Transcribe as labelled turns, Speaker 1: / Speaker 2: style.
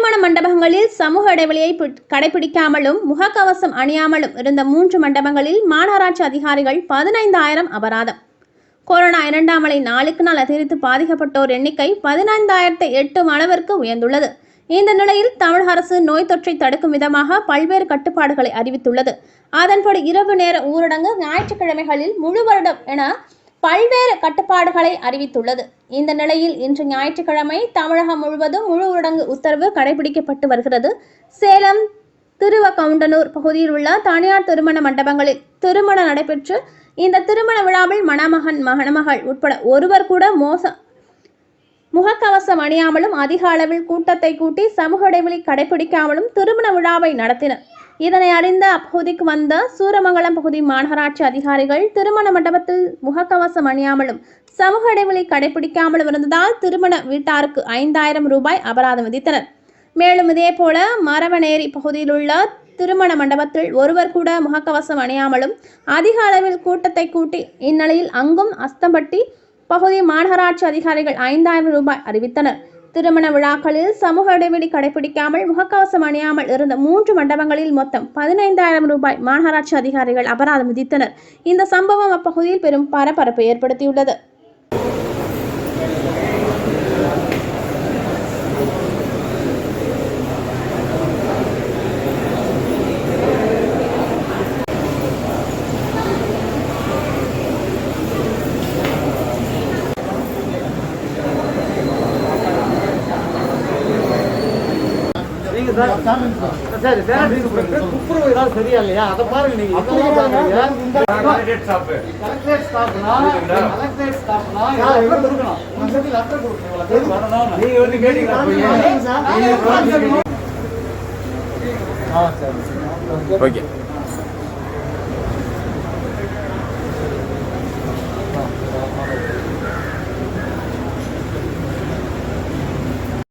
Speaker 1: திருமண மண்டபங்களில் சமூக இடைவெளியை கடைபிடிக்காமலும் முகக்கவசம் அணியாமலும் இருந்த மூன்று மண்டபங்களில் மாநகராட்சி அதிகாரிகள் பதினைந்தாயிரம் அபராதம். கொரோனா இரண்டாம் அலை நாளுக்கு நாள் அதிகரித்து பாதிக்கப்பட்டோர் எண்ணிக்கை பதினைந்தாயிரத்தை எட்டும் அளவிற்கு உயர்ந்துள்ளது. இந்த நிலையில் தமிழக அரசு நோய் தொற்றை தடுக்கும் விதமாக பல்வேறு கட்டுப்பாடுகளை அறிவித்துள்ளது. அதன்படி இரவு நேர ஊரடங்கு ஞாயிற்றுக்கிழமைகளில் முழு வருடம் என பல்வேறு கட்டுப்பாடுகளை அறிவித்துள்ளது. இந்த நிலையில் இன்று ஞாயிற்றுக்கிழமை தமிழகம் முழுவதும் முழு ஊரடங்கு உத்தரவு கடைபிடிக்கப்பட்டு வருகிறது. சேலம் திருவக்கவுண்டனூர் பகுதியில் உள்ள தனியார் திருமண மண்டபங்களில் திருமணம் நடைபெற்று இந்த திருமண விழாவில் மணமகன் மணமகள் உட்பட ஒருவர் கூட மோச முகக்கவசம் அணியாமலும் அதிக அளவில் கூட்டத்தை கூட்டி சமூக இடைவெளி கடைபிடிக்காமலும் திருமண விழாவை நடத்தினர். இதனை அறிந்த அப்பகுதிக்கு வந்த சூரமங்கலம் பகுதி மாநகராட்சி அதிகாரிகள் திருமண மண்டபத்தில் முகக்கவசம் அணியாமலும் சமூக இடைவெளி கடைபிடிக்காமலும் இருந்ததால் திருமண வீட்டாருக்கு ஐந்தாயிரம் ரூபாய் அபராதம் விதித்தனர். மேலும் இதேபோல மரவனேரி பகுதியில் உள்ள திருமண மண்டபத்தில் ஒருவர் கூட முகக்கவசம் அணியாமலும் அதிக அளவில் கூட்டத்தை கூட்டி இந்நிலையில் அங்கும் அஸ்தம்பட்டி பகுதி மாநகராட்சி அதிகாரிகள் ஐந்தாயிரம் ரூபாய் அறிவித்தனர். திருமண விழாக்களில் சமூக இடைவெளி கடைபிடிக்காமல் முகக்கவசம் அணியாமல் இருந்த மூன்று மண்டபங்களில் மொத்தம் பதினைந்தாயிரம் ரூபாய் மாநகராட்சி அதிகாரிகள் அபராதம் விதித்தனர். இந்த சம்பவம் அப்பகுதியில் பெரும் பரபரப்பை ஏற்படுத்தியுள்ளது.
Speaker 2: நீங்க சார் சரி சார் துப்புரவு ஏதாவது சரியா இல்லையா அதை பாருங்க நீங்க
Speaker 3: கலெக்டரேட் ஸ்டாஃப்
Speaker 2: கலெக்டரேட் ஸ்டாஃப்னா கலெக்டரேட் ஸ்டாஃப்னா கொடுக்கணும் லெட்டர் கொடுக்கணும்
Speaker 3: நீங்க வந்து கேட்டீங்களா ஓகே